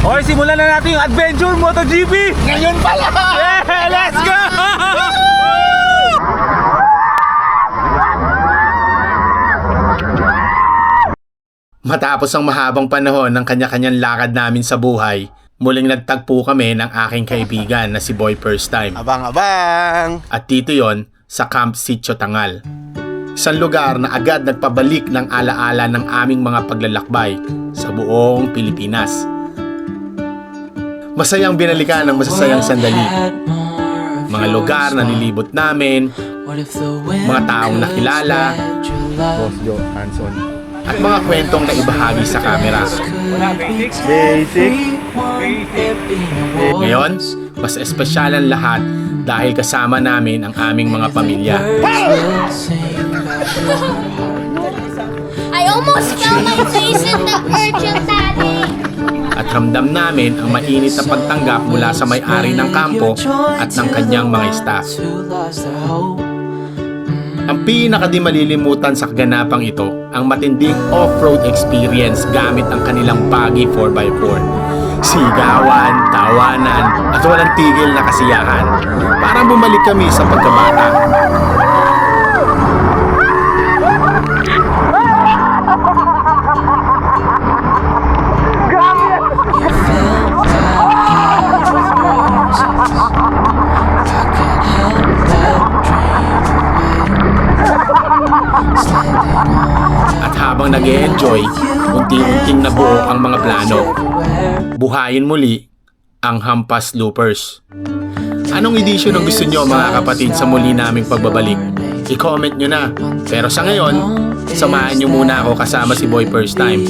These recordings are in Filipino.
Okay, simulan na natin yung Adventure MotoGP! Ngayon pala! Yeah, let's go! Matapos ang mahabang panahon ng kanya-kanyang lakad namin sa buhay, muling nagtagpo kami ng aking kaibigan na si Boy First Time. Abang-abang! At dito yon sa Camp Sitio Tangal. Isang lugar na agad nagpabalik ng alaala ng aming mga paglalakbay sa buong Pilipinas. Masayang binalikan ng masasayang sandali. Mga lugar na nilibot namin, mga taong nakilala, Boss Joe Hanson. at mga kwentong na ibahagi sa kamera. Basic. Ngayon, mas espesyal ang lahat dahil kasama namin ang aming mga pamilya. I almost fell my face in the urchin, Daddy. At ramdam namin ang mainit na pagtanggap mula sa may-ari ng kampo at ng kanyang mga staff. Ang pinakadi malilimutan sa kaganapang ito, ang matinding off-road experience gamit ang kanilang baggy 4x4. Sigawan, tawanan, at walang tigil na kasiyahan. Parang bumalik kami sa pagkabata. Habang nag enjoy unti-unting nabuo ang mga plano. Buhayin muli ang Hampas Loopers. Anong edisyon ang gusto nyo mga kapatid sa muli naming pagbabalik? I-comment nyo na. Pero sa ngayon, samahan nyo muna ako kasama si Boy First Time.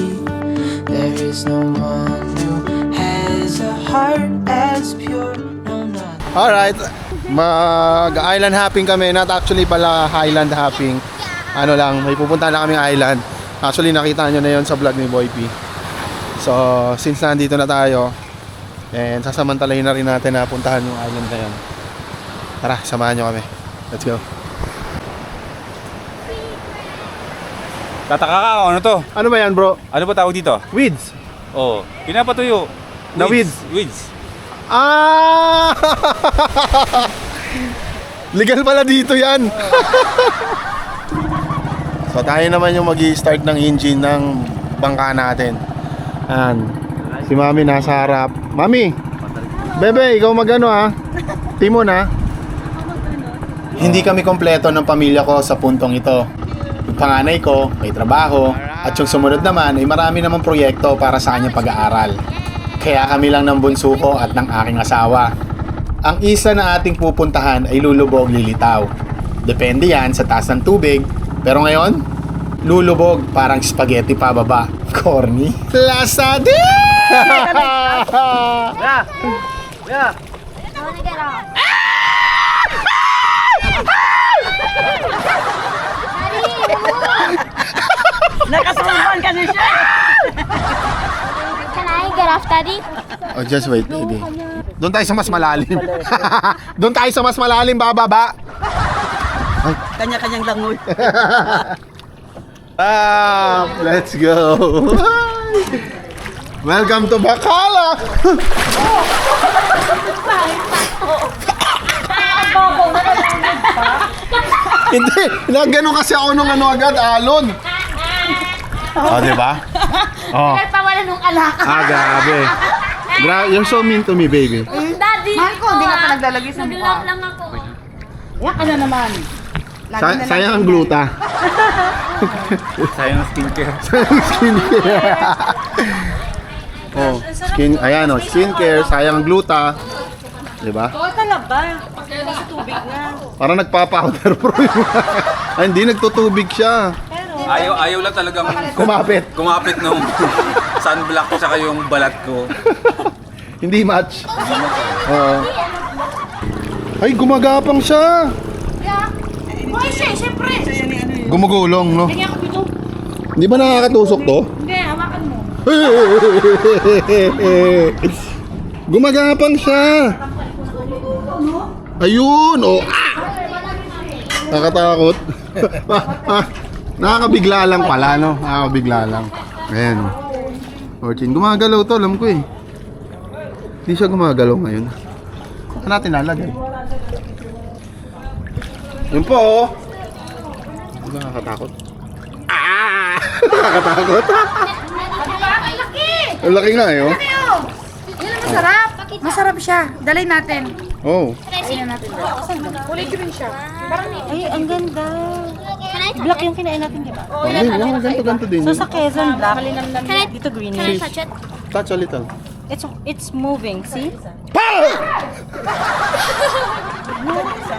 There is no one who has a heart as pure. No, not Alright. Mag-island hopping kami. Not actually pala highland hopping. Ano lang, may pupunta na kaming island. Actually, nakita nyo na yon sa vlog ni Boy P. So, since nandito na tayo, and sasamantalahin na rin natin na puntahan yung island na yun. Tara, samahan nyo kami. Let's go. Tataka ka, ano to? Ano ba yan, bro? Ano ba tawag dito? Weeds. Oh, pinapatuyo. Na weeds? Weeds. Ah! Legal pala dito yan. so tayo naman yung mag start ng engine ng bangka natin. Yan. Si Mami nasa harap. Mami! Bebe, ikaw magano ah. Timon ah. Hindi kami kompleto ng pamilya ko sa puntong ito. Yung panganay ko, may trabaho, at yung sumunod naman ay marami namang proyekto para sa kanyang pag-aaral. Kaya kami lang ng bunso ko at ng aking asawa. Ang isa na ating pupuntahan ay lulubog lilitaw. Depende yan sa taas ng tubig, pero ngayon, lulubog parang spaghetti pababa. Corny. Lasadi! Yeah. I wanna get off. Nakasumban kasi siya. Can I get off, Daddy? oh, just wait, baby. Doon tayo sa mas malalim. Doon tayo sa mas malalim, bababa. Kanya-kanyang langoy. Ah, let's go. Welcome to Bacala. Hindi, nagano kasi ako nung ano agad, alon. Oh, di ba? Oh. Nagpawala nung alak. Ah, grabe. Gra you're so mean to me, baby. Daddy! Marco, hindi ka pa naglalagay sa mukha. Naglalak lang ako. Yak ka na naman. Lagi Sa na lang- sayang ang gluta. Sayang ang skincare. skincare. oh, skin, ayan oh, skincare, sayang ang gluta. Di ba? Oo, talaba. Sa tubig na. Parang nagpa-powder bro. Ay, hindi, nagtutubig siya. Ayaw, ayaw lang talagang Kumapit. kumapit nung sunblock ko saka yung balat ko. Hindi match. Oo. Ay, gumagapang siya. Uy, siya, siyempre! Gumugulong, no? Lagyan ko dito. Hindi ba nakakatusok to? Hindi, hawakan mo. Gumagapang siya. Ayun, oh. Ah! Nakatakot. Nakakabigla lang pala, no? Nakakabigla lang. Ayan. Fortune, gumagalaw to, alam ko eh. Hindi siya gumagalaw ngayon. Saan natin lalagay? Yun po, oh. Nakakatakot. Ah! Nakakatakot. Ang laki nga eh, oh. Yun ang masarap. Masarap siya. Dalay natin. Oh. Kulay green siya. Ay, ang ganda. Black yung kinain natin, di ba? Oh, yun, yun, ganito, ganito din. So sa Quezon, black. Dito green. can I touch it? Touch a little. It's it's moving, see? I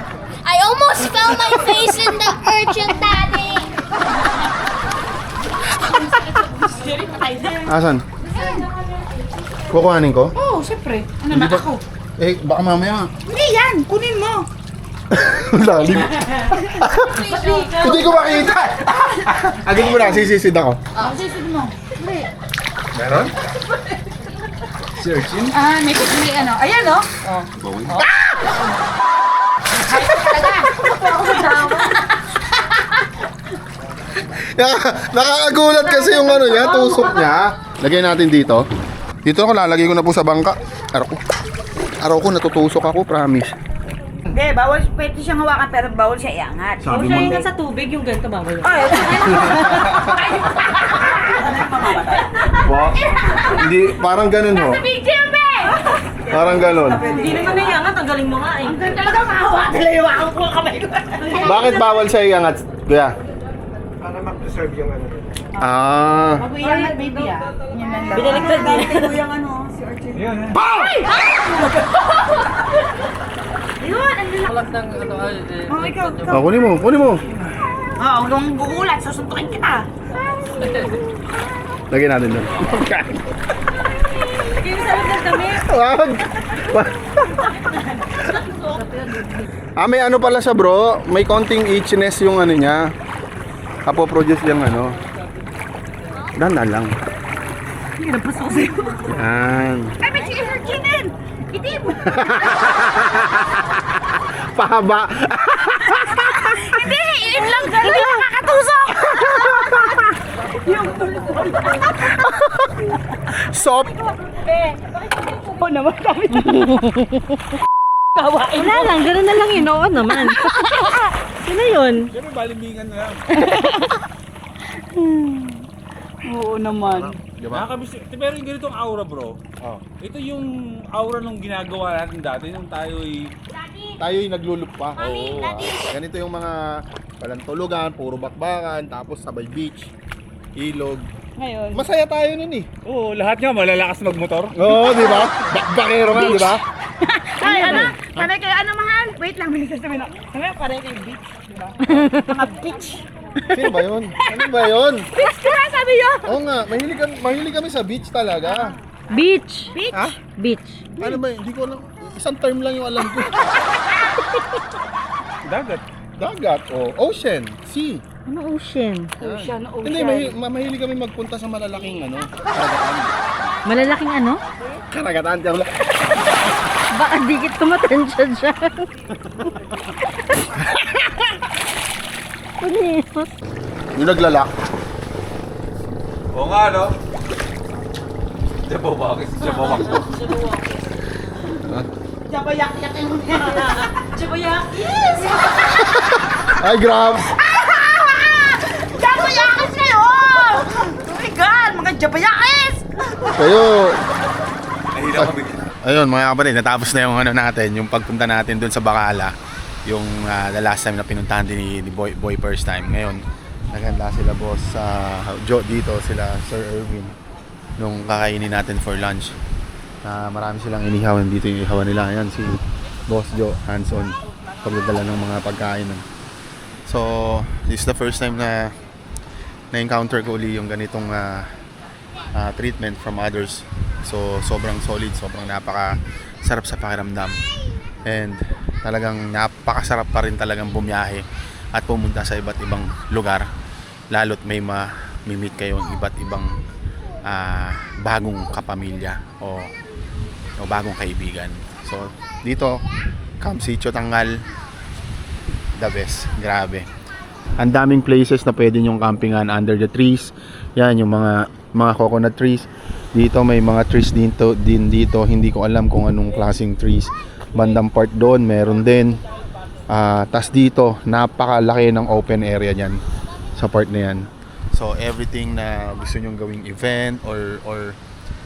almost fell my face in the urchin, Daddy. Asan? Kukuhanin ko? Oo, oh, syempre. Ano na ako? Eh, baka mamaya. Hindi yan, kunin mo. Lalim. Hindi ko makita. Agad mo na, sisisid ako. Oh, sisid mo. Hindi. Meron? Si Urchin? Ah, may may ano. Ayan, oh. Oh. Naka- Nakakagulat kasi yung ano niya, tusok niya. Lagay natin dito. Dito ako lalagay ko na po sa bangka. Araw ko. Araw ko natutusok ako, promise. Hindi, bawal, pwede siyang hawakan pero bawal siya iangat. Sabi Bawal mo. siya iangat sa tubig, yung ganito bawal. Ay, Ba? Hindi, parang ganun ho. Parang ganun. Hindi naman naiangat, ang galing mo nga eh. Ang talaga mahawa, talaga ko ang kamay ko. Bakit bawal sa iangat, kuya? Para ma-preserve yung ano. Ah. Iyangat, baby, ah. Binaligtad din. Kuyang ano, si Archie. Oh, ikaw. Oh, kunin mo, kunin mo. Oo, huwag kang gugulat, susuntukin kita. Lagyan natin doon. Mo sa loob ng damit. Wag. ah, may ano pala siya bro. May konting itchiness yung ano niya. Apo-produce yung ano. Dandan lang. Hindi na puso sa'yo. Yan. Ay, may Archie din. Itim. Pahaba. Hindi, itim lang. Yung nakakatusok. Soft. Oo naman, kami Kawain Wala lang, gano'n na lang yun. Oo naman. Yun na yun. Siyempre, balimbingan na lang. Oo naman. Nakakabis. Pero yung ganitong aura bro, ito yung aura nung ginagawa natin dati nung tayo'y Tayo yung naglulup pa. Oo. ah. ganito yung mga walang tulugan, puro bakbakan, tapos sabay beach, ilog. Ngayon. Masaya tayo nun eh. Oo, lahat nga malalakas magmotor. Oo, di ba? Bakbakero nga, di ba? Ay, ano? Panay kayo, ano mahal? Wait lang, bilis sabi na. Sabi na, panay kayo beach. Diba? Mga beach. Sino ba yun? Ano ba yun? Beach ka na, sabi yun. Oo nga, mahilig kami, mahilig kami sa beach talaga. Beach. Beach? Ha? Beach. Ano ba, hindi ko alam. Isang term lang yung alam ko. Dagat. Dagat, o ocean, sea. Ano ocean? Ocean, ocean. Hindi, mahi- ma- mahilig kami magpunta sa malalaking ano, karagatan. Malalaking ano? Karagatan, diyan lang. Baka dikit tumatansya dyan. Ano yun? Yung naglalak. Oo nga no. Diba bakit? Diba bakit? Jabayak-yak yung Jabayak. Yes! Ay, grab! Jabayakis kayo! Oh God! Mga jabayakis! Kayo, Nahila kami. Ayun mga kapatid, natapos na yung ano natin, yung pagpunta natin dun sa Bacala. Yung ah, the last time na pinuntahan din ni, ni Boy, Boy first time. Ngayon, naghanda sila boss sa Joe dito, sila Sir Erwin. Nung kakainin natin for lunch. Na marami silang inihawan dito yung ihawan nila. Ayan si Boss Joe, hands-on. Pagdadala ng mga pagkain. So, this is the first time na na-encounter ko uli yung ganitong ah, ah, treatment from others. So, sobrang solid, sobrang napaka sarap sa pakiramdam. And talagang napakasarap pa rin talagang bumiyahe at pumunta sa iba't ibang lugar. Lalo't may ma-meet kayo ng iba't ibang ah, bagong kapamilya o, o bagong kaibigan. So, dito, Camp Sitio Tangal, the best. Grabe. Ang daming places na pwede nyong campingan under the trees. Yan, yung mga mga coconut trees. Dito may mga trees dito, din dito. Hindi ko alam kung anong klaseng trees. Bandang part doon, meron din. Ah, tas dito, napakalaki ng open area niyan sa part na yan. So everything na gusto nyong gawing event or or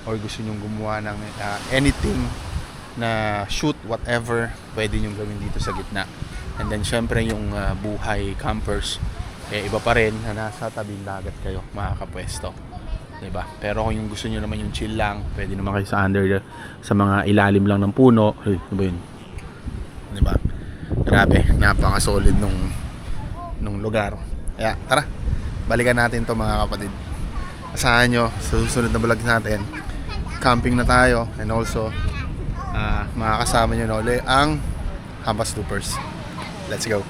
or gusto nyong gumawa ng ah, anything na shoot whatever, pwede nyong gawin dito sa gitna. And then syempre yung ah, buhay campers eh iba pa rin na nasa tabing dagat kayo makakapwesto. 'Di ba? Pero kung yung gusto niyo naman yung chill lang, pwede naman kayo sa under sa mga ilalim lang ng puno. Hey, ano ba yun? 'Di ba? Grabe, napaka-solid nung nung lugar. Kaya tara, balikan natin 'to mga kapatid. Asahan nyo sa susunod na vlog natin. Camping na tayo and also ah makakasama nyo na uli ang Hampas Loopers. Let's go.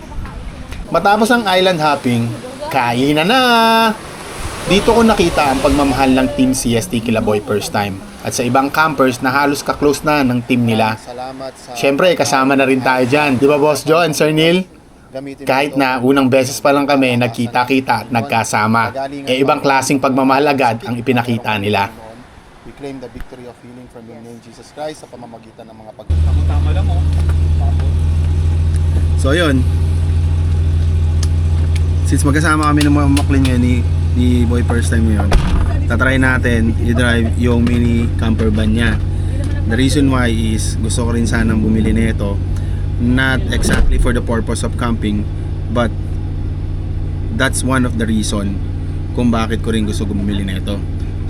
Matapos ang island hopping, kain na na! Dito ko nakita ang pagmamahal ng Team CST Kilaboy first time at sa ibang campers na halos ka-close na ng team nila. Siyempre, kasama na rin tayo dyan. Di ba, Boss Joe and Sir Neil? Kahit mo na unang beses pa lang kami nagkita-kita at nagkasama, eh ibang klaseng pagmamahal agad ang ipinakita nila. We claim the victory of healing from your name Jesus Christ sa pamamagitan ng mga pag Tama lang oh. So yun. Since magkasama kami ng mga maklin ngayon ni, ni Boy first time ngayon, tatry natin i-drive yung mini camper van niya. The reason why is gusto ko rin sanang bumili nito not exactly for the purpose of camping but that's one of the reason kung bakit ko rin gusto bumili nito.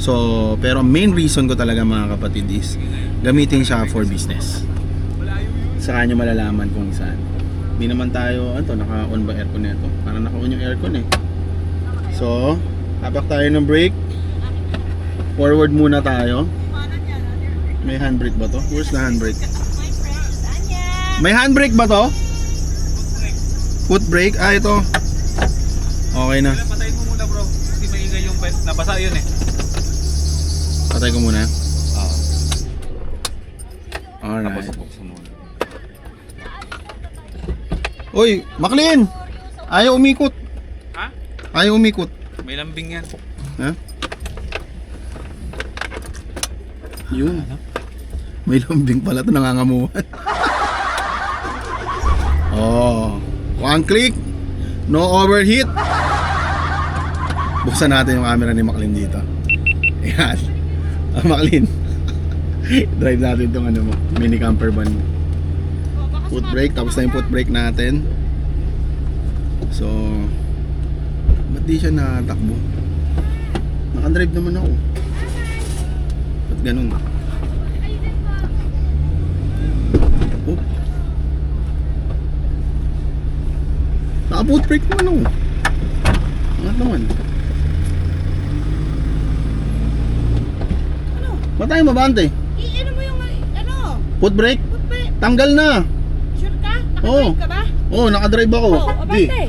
So, pero main reason ko talaga mga kapatid is gamitin siya for business. Saka nyo malalaman kung saan. Hindi naman tayo, ano to, naka-on ba aircon nito? Parang naka-on yung aircon eh. So, hapak tayo ng brake. Forward muna tayo. May handbrake ba to? Where's the handbrake? May handbrake ba to? Foot brake? Ah, ito. Okay na. Patayin mo muna bro. Kasi maingay yung bed. Nabasa yun eh. Patay ko muna. Alright. Uy, Maklin! Ayaw umikot. Ha? Ayaw umikot. May lambing yan. Ha? Yun. May lambing pala ito nangangamuhan. oh. One click. No overheat. Buksan natin yung camera ni Maklin dito. Ayan. Ah, Maklin. Drive natin itong ano mo, mini camper van mo. Foot brake, tapos na yung foot brake natin. So, ba't di siya natakbo? Nakadrive naman ako. Ba't ganun? Oh. Naka-boot brake naman ako. Angat naman. Ano? Ba't tayo mabante? I-ano mo yung, ano, Foot brake? Tanggal na. Oo. Nakabike ka ba? Oo, oh, nakadrive ako. Oo, Di. abante.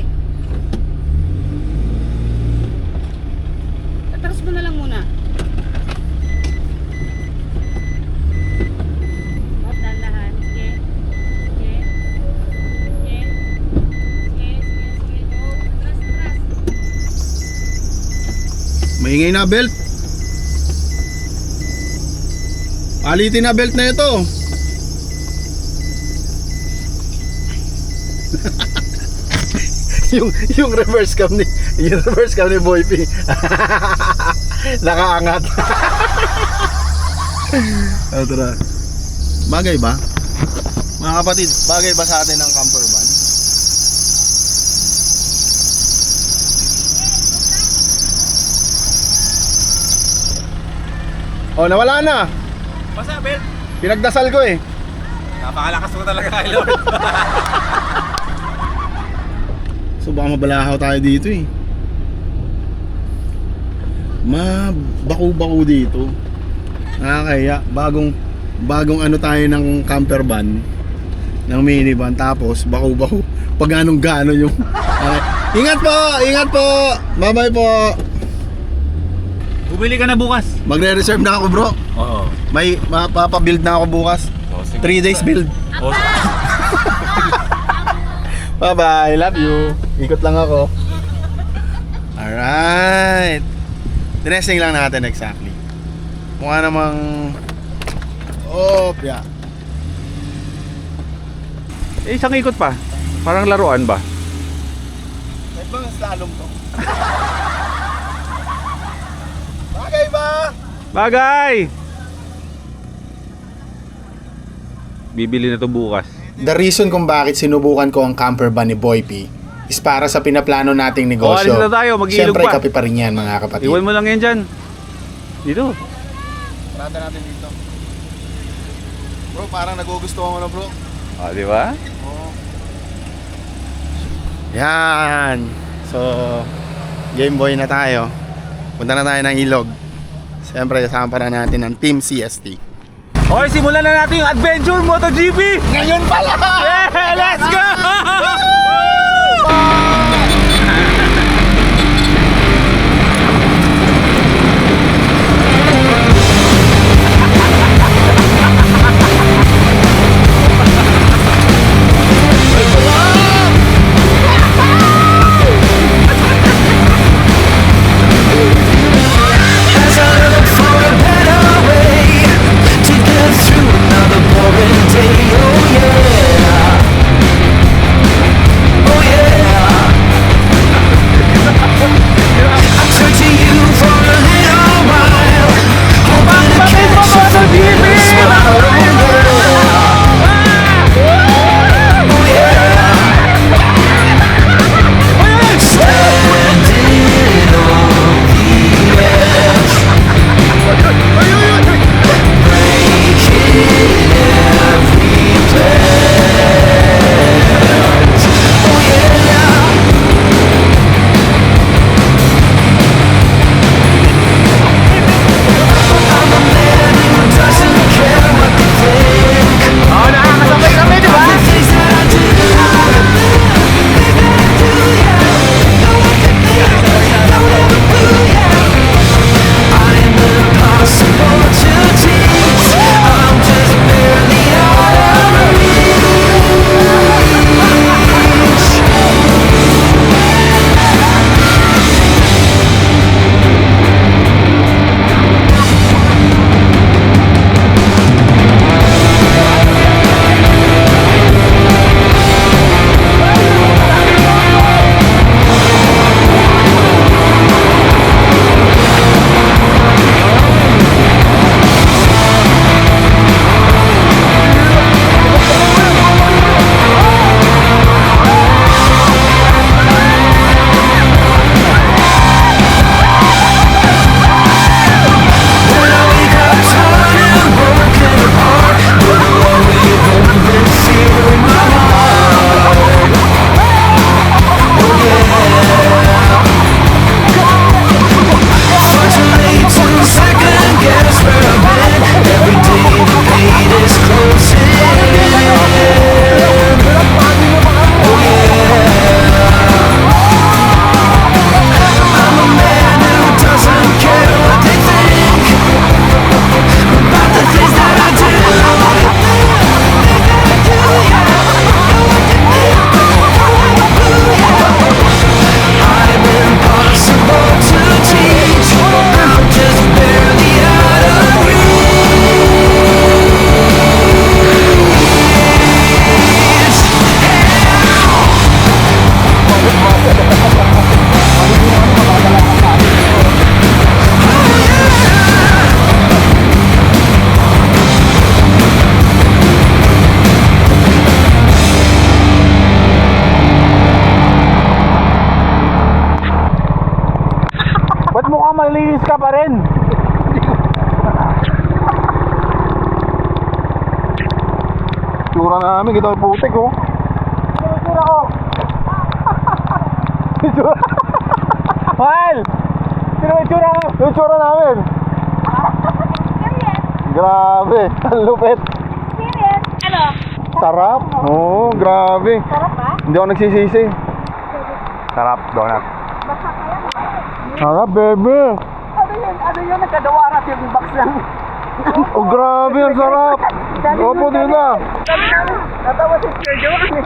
Atras mo na lang muna. Oh. Maingay na belt. Alitin na belt na ito. Yung yung reverse cam ni yung reverse cam ni Boy P. Nakaangat. oh, tara. Bagay ba? Mga kapatid, bagay ba sa atin ang camper van? Oh, nawala na. Basa, Bel. Pinagdasal ko eh. Napakalakas mo talaga kay Lord. Baka mabalahaw tayo dito eh. Mabaku-baku dito. Nakakaya. Bagong bagong ano tayo ng camper van ng minivan tapos baku-baku. Pag anong gaano yung Okay. Ingat po! Ingat po! Bye-bye po! Bumili ka na bukas. Magre-reserve na ako bro. Oo. May mapapabuild na ako bukas. 3 days build. Oh, Bye-bye. Love you. Ikot lang ako. Alright. Dressing lang natin exactly. Mukha namang... Oh, yeah. Eh, isang ikot pa. Parang laruan ba? May bang slalom to? Bagay ba? Bagay! Bibili na to bukas. The reason kung bakit sinubukan ko ang camper van ni Boy P is para sa pinaplano nating negosyo. Oh, alis na tayo, mag-iilog Siyempre, pa. kape pa rin yan mga kapatid. Iwan mo lang yan dyan. Dito. Parada natin dito. Bro, parang nagugustuhan mo na bro. Ah, di ba? Yan. So, Game Boy na tayo. Punta na tayo ng ilog. Siyempre, kasama pa na natin ang Team CST. Okay, simulan na natin yung Adventure MotoGP! Ngayon pala! Yeah, let's go! As Ito ay putik oh. Tsura ko. Tsura. Mahal! Sino yung tsura ko? Yung tsura namin. Grabe, ang lupit. Ano? Sarap. Oo, grabe. Sarap ba? Hindi ako nagsisisi. Sarap, donut. Sarap, bebe. Ano yun? Ano yun? Nagkadawarat yung box lang. Oh, grabe, ang sarap. Opo, din na. Natawa si Sir Joan.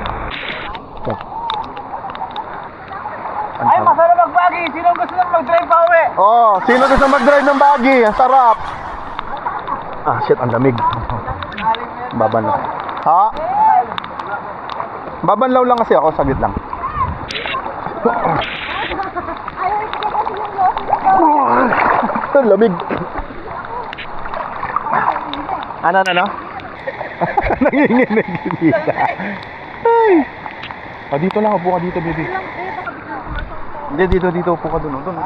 Ay, masarap magbagi. Sino gusto nang mag-drive pa uwi? Oh, sino gusto mag-drive ng buggy? Ang sarap. Ah, shit, ang lamig. Babanlaw. Ha? Babanlaw lang kasi ako, saglit lang. Ang lamig. Ano, ano, ano? Nanginginig dito. Ay. Ah, dito lang, upo ka dito, baby. Hindi, dito, dito, upo ka dun. Doon.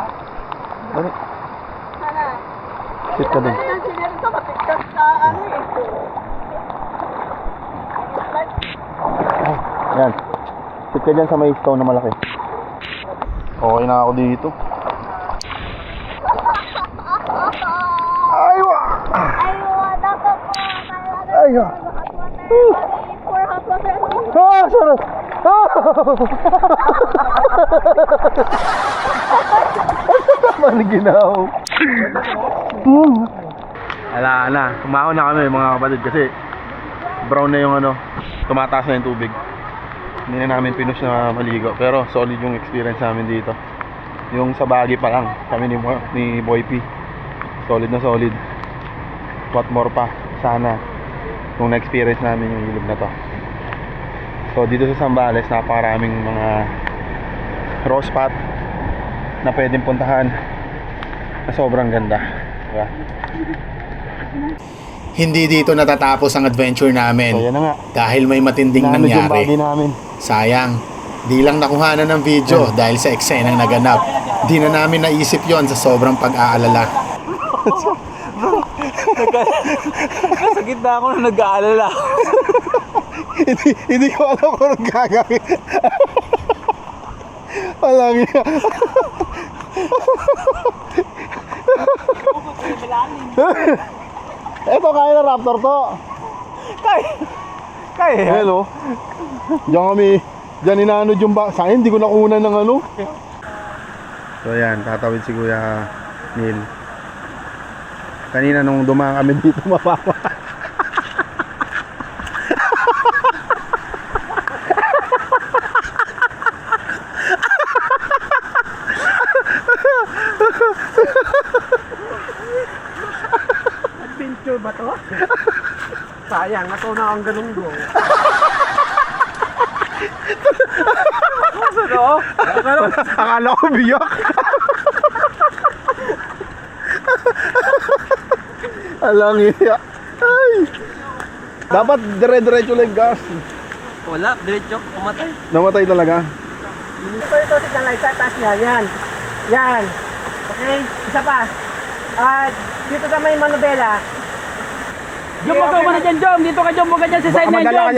Dali. Sit ka dun. Yan. Sit ka dyan sa may stone na malaki. Okay na ako dito. Aywa! Aywa! Ah, sarap! Ah! Ang ginaw. Hmm. Ala na, kumahon na kami mga kapatid kasi brown na yung ano, tumataas na yung tubig. Hindi na namin pinush na maligo pero solid yung experience namin dito. Yung sa bagi pa lang, kami ni, ni Boy P. Solid na solid. What more pa, sana kung na-experience namin yung ilog na to. So dito sa Zambales, napakaraming mga rose spot na pwedeng puntahan na sobrang ganda. Diba? Hindi dito natatapos ang adventure namin So na nga. dahil may matinding body nangyari. namin. Sayang, di lang nakuhanan ng video dahil sa eksenang naganap. Di na namin naisip yon sa sobrang pag-aalala. Sa gitna ako na nag-aalala. hindi, hindi ko alam kung anong gagawin. Walang iya. Eto, kaya na raptor to. Kaya. Kaya. Hello. Diyan kami, diyan inanod yung ba... Sayang, hindi ko nakunan ng ano. So yan, tatawid si Kuya Neil. Kanina nung dumaan kami dito, mapapa. Adventure ba to? Sayang, natuna ang ganung go. Akala ko biyak. Alang iya. Ay. Dapat dire-diretso lang gas. Wala, diretso, pumatay. Namatay talaga. Ito, ito, si Kalaysa, taas niya, yan. Yan. Okay, isa pa. At dito sa may Manobela. Jom, wag ka dyan, Jom. Dito ka, Jom. Huwag ka dyan sa side na Jom.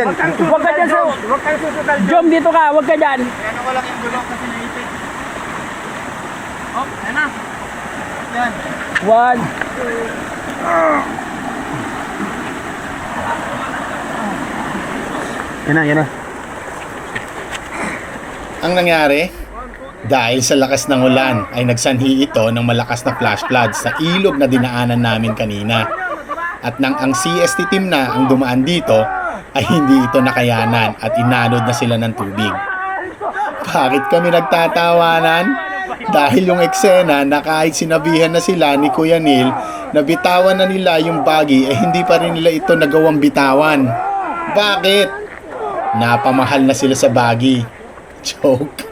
Huwag ka dyan sa... Huwag kang susutal, Jom. dito ka. Huwag ka dyan. Ano ko lang yung gulong kasi naipit. Oh, yan na. Yan. One. Yan na, yan na. Ang nangyari, dahil sa lakas ng ulan ay nagsanhi ito ng malakas na flash floods sa ilog na dinaanan namin kanina. At nang ang CST team na ang dumaan dito, ay hindi ito nakayanan at inanod na sila ng tubig. Bakit kami nagtatawanan? Dahil yung eksena na kahit sinabihan na sila ni Kuya Neil na bitawan na nila yung bagi eh hindi pa rin nila ito nagawang bitawan. Bakit? Napamahal na sila sa bagi. Joke.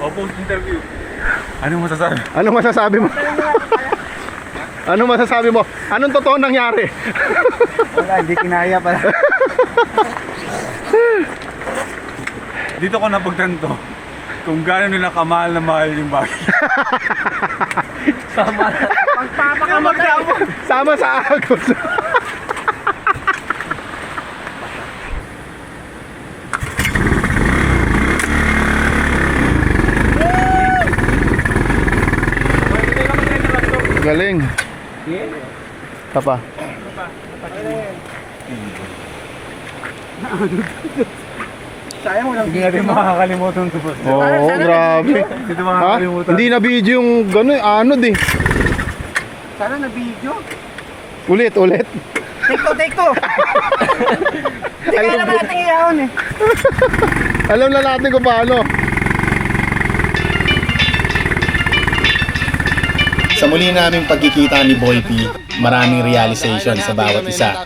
Opo, interview. Ano masasabi? Ano masasabi mo? ano masasabi mo? Anong totoo nangyari? Wala, hindi kinaya pala. Dito ko napagtanto kung gaano nila kamahal na mahal yung bagay. Pagpapakamatay. Sama sa agos. Galing. Tapa. Sayang mo lang. Hindi natin makakalimutan ito. Oo, grabe. Hindi Ha? makakalimutan. Hindi na video yung gano'n, anod eh. Sana na video. Ulit, ulit. Take to, take to. Hindi ka naman natin iyaon eh. Alam na natin kung paano. Sa muli naming pagkikita ni Boy P, maraming realization sa bawat isa.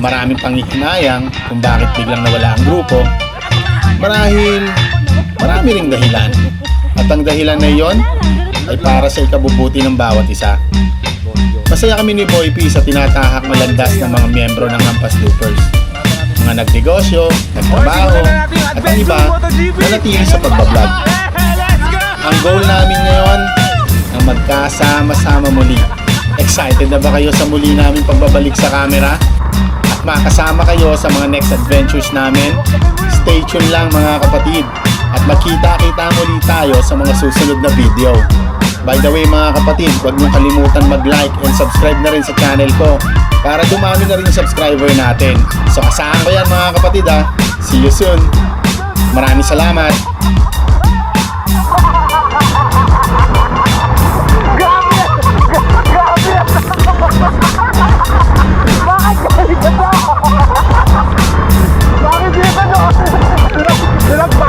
Maraming panghihinayang kung bakit biglang nawala ang grupo. Marahil marami ring dahilan. At ang dahilan na iyon ay para sa ikabubuti ng bawat isa. Masaya kami ni Boy P sa tinatahak na landas ng mga miyembro ng Hampas Loopers. Mga nagnegosyo, nagtrabaho, at ang iba na natili sa pagbablog. Ang goal namin ngayon ang magkasama-sama muli. Excited na ba kayo sa muli namin pagbabalik sa camera? At makasama kayo sa mga next adventures namin? Stay tuned lang mga kapatid at makita-kita muli tayo sa mga susunod na video. By the way mga kapatid, huwag niyong kalimutan mag-like and subscribe na rin sa channel ko para dumami na rin yung subscriber natin. So asahan ko yan mga kapatid ha. See you soon. Maraming salamat. Babanlaw